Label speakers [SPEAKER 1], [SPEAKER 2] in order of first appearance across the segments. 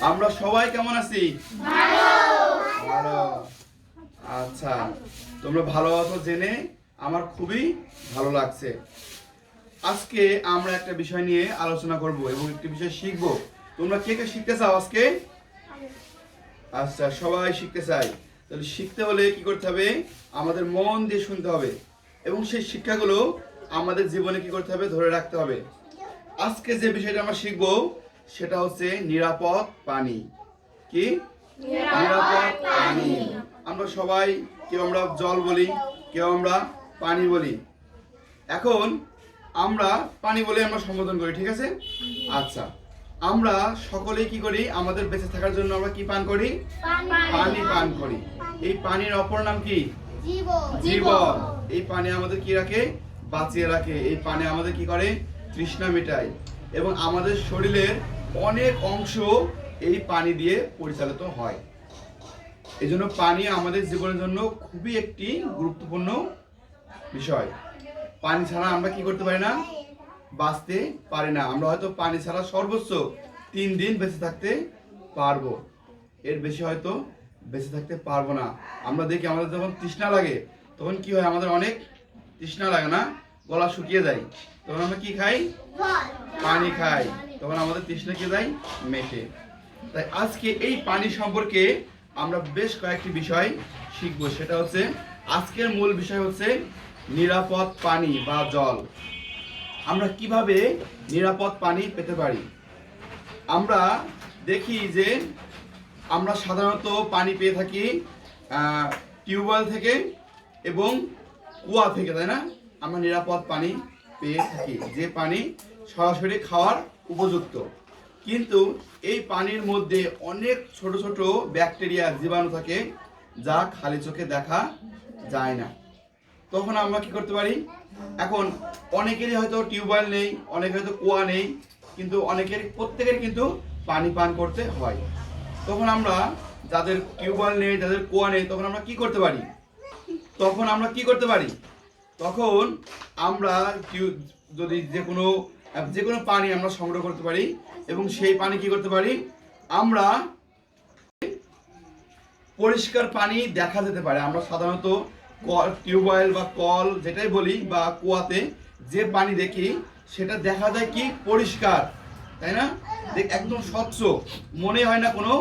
[SPEAKER 1] আমরা সবাই কেমন আছি? ভালো। আচ্ছা তোমরা ভালো আছো জেনে আমার খুবই ভালো লাগছে। আজকে আমরা একটা বিষয় নিয়ে আলোচনা করব এবং একটি বিষয় শিখব। তোমরা কে কে শিখতে চাও আজকে? আচ্ছা সবাই শিখতে চাই। তাহলে শিখতে হলে কি করতে হবে? আমাদের মন দিয়ে শুনতে হবে। এবং সেই শিক্ষাগুলো আমাদের জীবনে কি করতে হবে? ধরে রাখতে হবে। আজকে যে বিষয়টা আমরা শিখব সেটা হচ্ছে নিরাপদ পানি। কি? নিরাপদ পানি। আমরা সবাই কেউ আমরা জল বলি কেউ আমরা পানি বলি। এখন আমরা পানি বলে আমরা সম্বোধন করি ঠিক আছে? আচ্ছা। আমরা সকলেই কি করি? আমাদের বেঁচে থাকার জন্য আমরা কি পান করি? পানি। পান করি। এই পানির অপর নাম কি? জীবন। এই পানি আমাদের কি রাখে? বাঁচিয়ে রাখে। এই পানি আমাদের কি করে? তৃষ্ণা মেটায়। এবং আমাদের শরীরের অনেক অংশ এই পানি দিয়ে পরিচালিত হয়। এই জন্য পানি আমাদের জীবনের জন্য খুবই একটি গুরুত্বপূর্ণ বিষয়। পানি ছাড়া আমরা কি করতে পারি না? বাঁচতে পারি না। আমরা হয়তো পানি ছাড়া সর্বোচ্চ তিন দিন বেঁচে থাকতে পারব। এর বেশি হয়তো বেঁচে থাকতে পারব না। আমরা দেখি আমাদের যখন তৃষ্ণা লাগে তখন কি হয়? আমাদের অনেক তৃষ্ণা লাগে না? গলা শুকিয়ে যায়। তখন আমরা কি খাই? পানি খাই। তখন আমাদের তৃষ্ণা কি যায় মেটে। তাই আজকে এই পানি সম্পর্কে আমরা বেশ কয়েকটি বিষয় শিখব। সেটা হচ্ছে, আজকের মূল বিষয় হচ্ছে নিরাপদ পানি বা জল। আমরা কীভাবে নিরাপদ পানি পেতে পারি? আমরা দেখি যে আমরা সাধারণত পানি পেয়ে থাকি টিউবওয়েল থেকে এবং কুয়া থেকে, তাই না? আমরা নিরাপদ পানি পেয়ে থাকি। যে পানি সরাসরি খাওয়ার উপযুক্ত। কিন্তু এই পানির মধ্যে অনেক ছোট ছোট ব্যাকটেরিয়া, জীবাণু থাকে যা খালি চোখে দেখা যায় না। তখন আমরা কি করতে পারি? এখন অনেকেরই হয়তো টিউবওয়েল নেই, অনেকের হয়তো কুয়া নেই, কিন্তু অনেকের, প্রত্যেকের কিন্তু পানি পান করতে হয়। তখন আমরা যাদের টিউবওয়েল নেই, যাদের কুয়া নেই, তখন আমরা কি করতে পারি? তখন আমরা কি করতে পারি? তখন আমরা যদি যে কোনো যে কোনো পানি আমরা সংগ্রহ করতে পারি এবং সেই পানি কি করতে পারি? আমরা পরিষ্কার পানি দেখা যেতে পারে। আমরা সাধারণত কল টিউবওয়েল বা কল যেটাই বলি বা কুয়াতে যে পানি দেখি, সেটা দেখা যায় কি পরিষ্কার, তাই না? একদম স্বচ্ছ। মনে হয় না কোনো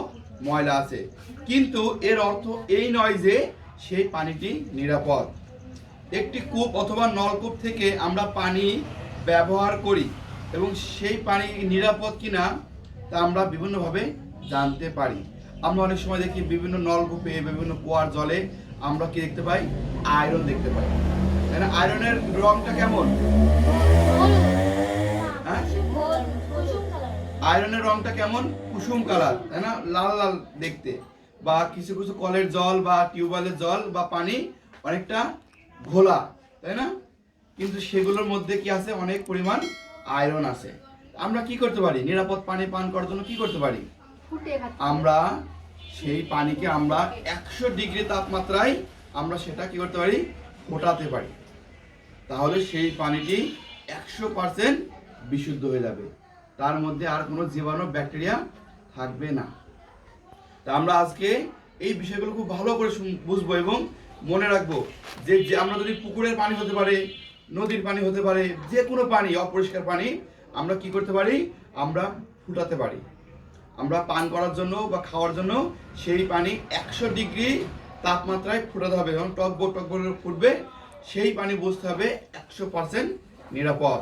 [SPEAKER 1] ময়লা আছে। কিন্তু এর অর্থ এই নয় যে সেই পানিটি নিরাপদ। একটি কূপ অথবা নলকূপ থেকে আমরা পানি ব্যবহার করি এবং সেই পানি নিরাপদ কিনা তা আমরা বিভিন্নভাবে জানতে পারি। আমরা অনেক সময় দেখি বিভিন্ন নলকূপে বিভিন্ন কুয়ার জলে আমরা কি দেখতে পাই? আয়রন দেখতে পাই। তাই না? আয়রনের রংটা কেমন? হ্যাঁ? আয়রনের রংটা কেমন? কুসুম কালার, তাই না? লাল লাল দেখতে। বা কিছু কিছু কলের জল বা টিউবওয়েলের জল বা পানি অনেকটা ঘোলা, তাই না? কিন্তু সেগুলোর মধ্যে কি আছে? অনেক পরিমাণ আয়রন আছে। আমরা কি করতে পারি? নিরাপদ পানি পান করার জন্য কি করতে পারি? আমরা সেই পানিকে আমরা একশো ডিগ্রি তাপমাত্রায় আমরা সেটা কি করতে পারি? ফোটাতে পারি। তাহলে সেই পানিটি একশো পার্সেন্ট বিশুদ্ধ হয়ে যাবে। তার মধ্যে আর কোনো জীবাণু ব্যাকটেরিয়া থাকবে না। তা আমরা আজকে এই বিষয়গুলো খুব ভালো করে বুঝব এবং মনে রাখব যে যে আমরা যদি পুকুরের পানি হতে পারে নদীর পানি হতে পারে, যে কোনো পানি, অপরিষ্কার পানি, আমরা কি করতে পারি? আমরা ফুটাতে পারি। আমরা পান করার জন্য বা খাওয়ার জন্য সেই পানি একশো ডিগ্রি তাপমাত্রায় ফুটাতে হবে এবং টকবো টকবো ফুটবে। সেই পানি বুঝতে হবে একশো পার্সেন্ট নিরাপদ।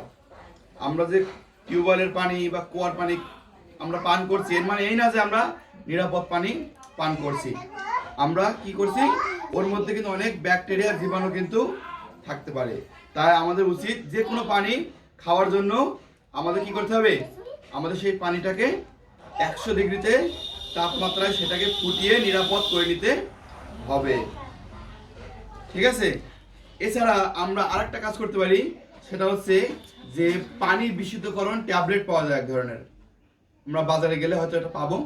[SPEAKER 1] আমরা যে টিউবওয়েলের পানি বা কুয়ার পানি আমরা পান করছি, এর মানে এই না যে আমরা নিরাপদ পানি পান করছি। আমরা কি করছি? ওর মধ্যে কিন্তু অনেক ব্যাকটেরিয়া, জীবাণু কিন্তু থাকতে পারে। তাই আমাদের উচিত যে কোনো পানি খাওয়ার জন্য আমাদের কি করতে হবে? আমাদের সেই পানিটাকে একশো ডিগ্রিতে তাপমাত্রায় সেটাকে ফুটিয়ে নিরাপদ করে নিতে হবে। ঠিক আছে? এছাড়া আমরা আরেকটা কাজ করতে পারি, সেটা হচ্ছে যে পানি বিশুদ্ধকরণ ট্যাবলেট পাওয়া যায় এক ধরনের। আমরা বাজারে গেলে হয়তো এটা পাবো।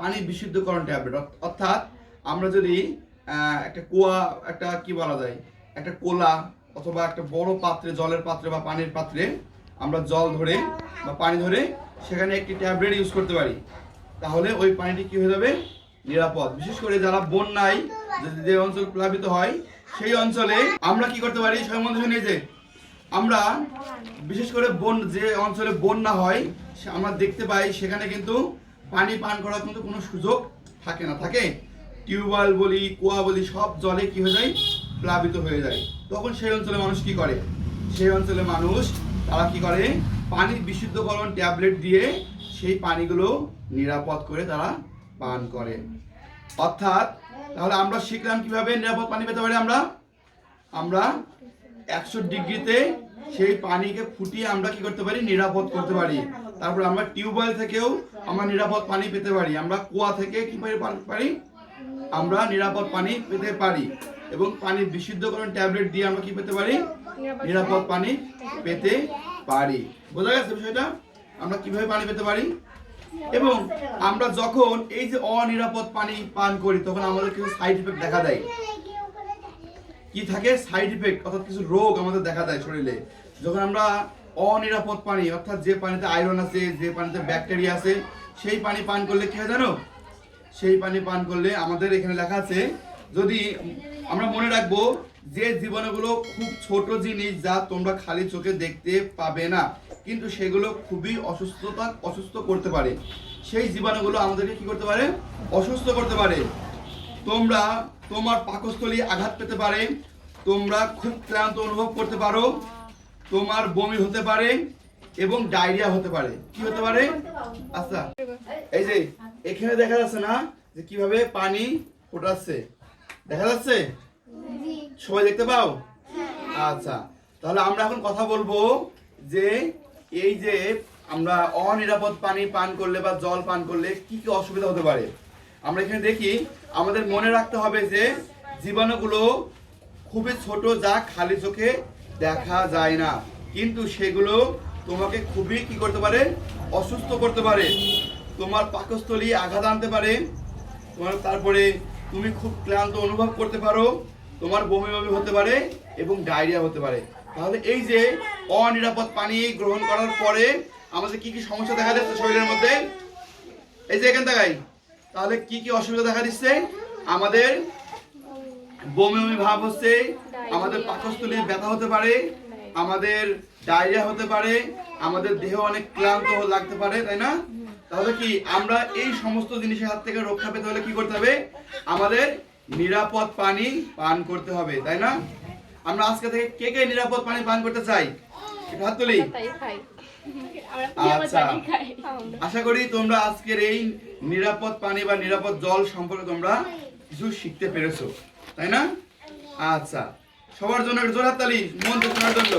[SPEAKER 1] পানি বিশুদ্ধকরণ ট্যাবলেট। অর্থাৎ আমরা যদি একটা কুয়া, একটা কি বলা যায়? একটা কোলা অথবা একটা বড় পাত্রে, জলের পাত্রে বা পানির পাত্রে আমরা জল ধরে বা পানি ধরে সেখানে একটি ট্যাবলেট ইউজ করতে পারি। তাহলে ওই পানিটি কি হয়ে যাবে? নিরাপদ। বিশেষ করে যারা বন্যায় যে- যে অঞ্চল প্লাবিত হয়, সেই অঞ্চলে আমরা কি করতে পারি? সম্বন্ধে শুনে যে আমরা বিশেষ করে বন, যে অঞ্চলে বন্যা হয় আমরা দেখতে পাই সেখানে কিন্তু পানি পান করার কিন্তু কোনো সুযোগ থাকে না। থাকে? টিউবওয়েল বলি, কুয়া বলি, সব জলে কি হয়ে যায়? প্লাবিত হয়ে যায়। তখন সেই অঞ্চলে মানুষ কি করে? সেই অঞ্চলে মানুষ, তারা কি করে? পানি বিশুদ্ধকরণ ট্যাবলেট দিয়ে সেই পানিগুলো নিরাপদ করে তারা পান করে। অর্থাৎ, তাহলে আমরা শিখলাম কীভাবে নিরাপদ পানি পেতে পারি আমরা? আমরা একশো ডিগ্রিতে সেই পানিকে ফুটিয়ে আমরা কি করতে পারি? নিরাপদ করতে পারি। তারপর আমরা টিউবওয়েল থেকেও আমরা নিরাপদ পানি পেতে পারি। আমরা কুয়া থেকে কি পারি? আমরা নিরাপদ পানি পেতে পারি। এবং পানি বিশুদ্ধকরণ ট্যাবলেট দিয়ে আমরা কি পেতে পারি? নিরাপদ পানি পেতে পারি। বোঝা গেছে বিষয়টা? আমরা কীভাবে পানি পেতে পারি? এবং আমরা যখন এই যে অনিরাপদ পানি পান করি তখন আমাদের কিছু সাইড ইফেক্ট দেখা দেয়। কি থাকে? সাইড ইফেক্ট অর্থাৎ কিছু রোগ আমাদের দেখা দেয় শরীরে। যখন আমরা অনিরাপদ পানি অর্থাৎ যে পানিতে আয়রন আছে যে পানিতে ব্যাকটেরিয়া আছে সেই পানি পান করলে কি হয় জানো? সেই পানি পান করলে আমাদের এখানে লেখা আছে যদি আমরা মনে রাখব যে জীবাণুগুলো খুব ছোট জিনিস যা তোমরা খালি চোখে দেখতে পাবে না। কিন্তু সেগুলো খুবই অসুস্থতা, অসুস্থ করতে পারে। সেই জীবাণুগুলো আমাদেরকে কি করতে পারে? অসুস্থ করতে পারে। তোমরা তোমার পাকস্থলী আঘাত পেতে পারে। তোমরা খুব ক্লান্ত অনুভব করতে পারো। তোমার বমি হতে পারে এবং ডায়রিয়া হতে পারে। কি হতে পারে? আচ্ছা। এই যে, এখানে দেখা যাচ্ছে না যে কীভাবে পানি ফোটাচ্ছে। দেখা যাচ্ছে? সবাই দেখতে পাও? আচ্ছা তাহলে আমরা এখন কথা বলব যে এই যে আমরা অনিরাপদ পানি পান করলে বা জল পান করলে কি কি অসুবিধা হতে পারে? আমরা এখানে দেখি আমাদের মনে রাখতে হবে যে জীবাণুগুলো খুবই ছোট যা খালি চোখে দেখা যায় না। কিন্তু সেগুলো তোমাকে খুবই কি করতে পারে? অসুস্থ করতে পারে। তোমার পাকস্থলী আঘাত আনতে পারে। তোমার তারপরে তুমি খুব ক্লান্ত অনুভব করতে পারো, তোমার বমি বমি হতে পারে এবং ডায়রিয়া হতে পারে। তাহলে এই যে অনিরাপদ পানি গ্রহণ করার পরে আমাদের কি কি সমস্যা দেখা যাচ্ছে শরীরের মধ্যে? এই যে এখান দেখাই তাহলে কি কি অসুবিধা দেখা দিচ্ছে? আমাদের বমি বমি ভাব হচ্ছে, আমাদের পাকস্থলীর ব্যথা হতে পারে, আমাদের ডায়রিয়া হতে পারে, আমাদের দেহ অনেক ক্লান্ত লাগতে পারে, তাই না? তাহলে কি আমরা এই সমস্ত জিনিসের হাত থেকে রক্ষা পেতে হলে কি করতে হবে? আমাদের নিরাপদ পানি পান করতে হবে তাই না? আমরা আজকে থেকে কে কে নিরাপদ পানি পান করতে চাই? হাত তুলি। আচ্ছা। আশা করি তোমরা আজকের এই নিরাপদ পানি বা নিরাপদ জল সম্পর্কে তোমরা কিছু শিখতে পেরেছ তাই না? আচ্ছা। সবার জন্য একটা জোর হাততালি মন শোনার জন্য।